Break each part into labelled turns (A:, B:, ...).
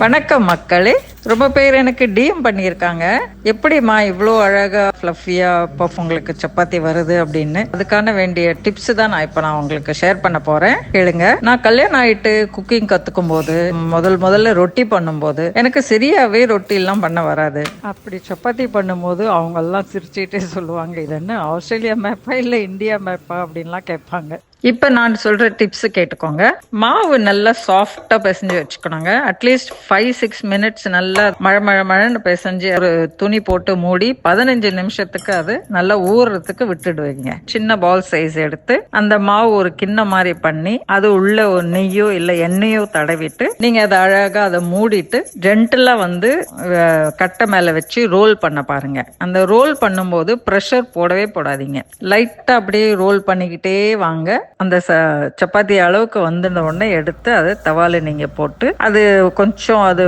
A: வணக்கம் மக்களே. ரொம்ப பேர் எனக்கு டிஎம் பண்ணியிருக்காங்க. எப்படிம்மா இவ்வளோ அழகா ஃப்ளஃபியா இப்போ உங்களுக்கு சப்பாத்தி வருது அப்படின்னு. அதுக்கான வேண்டிய டிப்ஸ் தான் நான் இப்போ நான் உங்களுக்கு ஷேர் பண்ண போறேன். கேளுங்க. நான் கல்யாணம் ஆயிட்டு குக்கிங் கத்துக்கும் போது முதல் முதல்ல ரொட்டி பண்ணும்போது எனக்கு சரியாவே ரொட்டி எல்லாம் பண்ண வராது. அப்படி சப்பாத்தி பண்ணும்போது அவங்க எல்லாம் சிரிச்சுட்டே சொல்லுவாங்க இது என்ன ஆஸ்திரேலியா மேப்பா இல்லை இந்தியா மேப்பா அப்படின்லாம் கேட்பாங்க. இப்போ நான் சொல்ற டிப்ஸ் கேட்டுக்கோங்க. மாவு நல்லா சாஃப்டா பிசைஞ்சு வச்சுக்கணுங்க. At least five six minutes நல்லா மழை மழை மழைன்னு பிசைஞ்சு ஒரு துணி போட்டு மூடி பதினஞ்சு நிமிஷத்துக்கு அது நல்லா ஊறுறதுக்கு விட்டுடுவீங்க. சின்ன பால் சைஸ் எடுத்து அந்த மாவு ஒரு கிண்ண மாதிரி பண்ணி அது உள்ள ஒரு நெய்யோ இல்ல எண்ணெயோ தடவிட்டு நீங்க அதை அழகா அதை மூடிட்டு ஜென்டலா வந்து கட்டை மேல வச்சு ரோல் பண்ண பாருங்க. அந்த ரோல் பண்ணும்போது ப்ரெஷர் போடவே போடாதீங்க. லைட்டா அப்படியே ரோல் பண்ணிக்கிட்டே வாங்க. அந்த ச சப்பாத்தி அளவுக்கு வந்துன உடனே எடுத்து அதை தவால நீங்கள் போட்டு அது கொஞ்சம் அது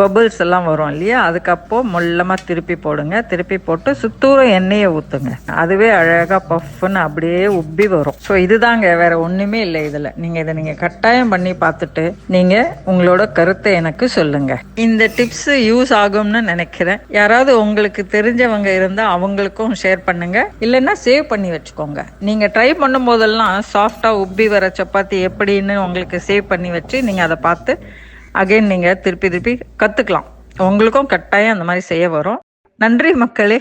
A: பபுள்ஸ் எல்லாம் வரும் இல்லையா? அதுக்கப்போ மொல்லமாக திருப்பி போடுங்க. திருப்பி போட்டு சுத்தூரம் எண்ணெயை ஊற்றுங்க அதுவே அழகாக பஃப்னு அப்படியே உப்பி வரும். ஸோ இதுதாங்க. வேற ஒன்றுமே இல்லை இதில். நீங்கள் இதை நீங்கள் கட்டாயம் பண்ணி பார்த்துட்டு நீங்கள் உங்களோட கருத்தை எனக்கு சொல்லுங்க. இந்த டிப்ஸ் யூஸ் ஆகும்னு நினைக்கிறேன். யாராவது உங்களுக்கு தெரிஞ்சவங்க இருந்தால் அவங்களுக்கும் ஷேர் பண்ணுங்க. இல்லைன்னா சேவ் பண்ணி வச்சுக்கோங்க. நீங்கள் ட்ரை பண்ணும் போதெல்லாம் சாஃப்டா உப்பி வர சப்பாத்தி எப்படின்னு உங்களுக்கு சேவ் பண்ணி வச்சு நீங்கள் அதை பார்த்து அகைன் நீங்கள் திருப்பி திருப்பி கற்றுக்கலாம் உங்களுக்கும் கட்டாயம் அந்த மாதிரி செய்ய வரும். நன்றி மக்களே.